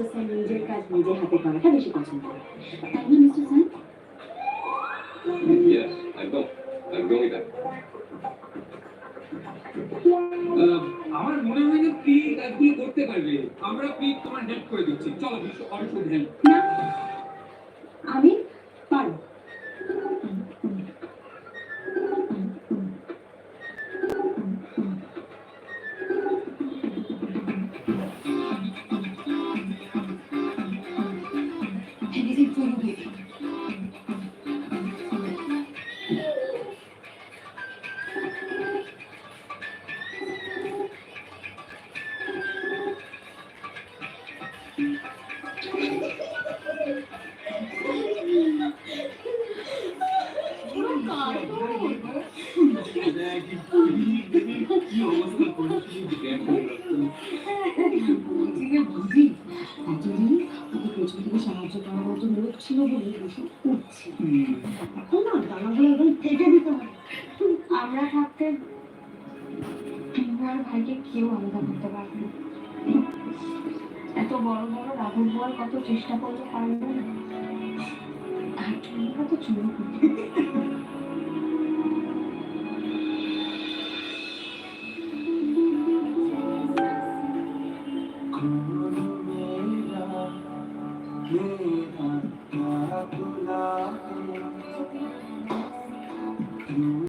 Mister sir নিজের কাজ নিজের হাতে করাটা বেশি পছন্দ করে তাই না মিস্টার স্যার? একদম একদমই তাই। আমার মনে হয় না প্রি কাজগুলো করতে পারবে? আমরা প্রি তোমার হেল্প করে দিচ্ছি? চলো বিশ্ব অরশুদ হেল্প আমি আমরা থাকতে আর ভাইকে কেউ আলাদা করতে পারবে না এত বড় বড় রাবণ বল কত চেষ্টা করতে পারবে না আর তুমি কত চুরি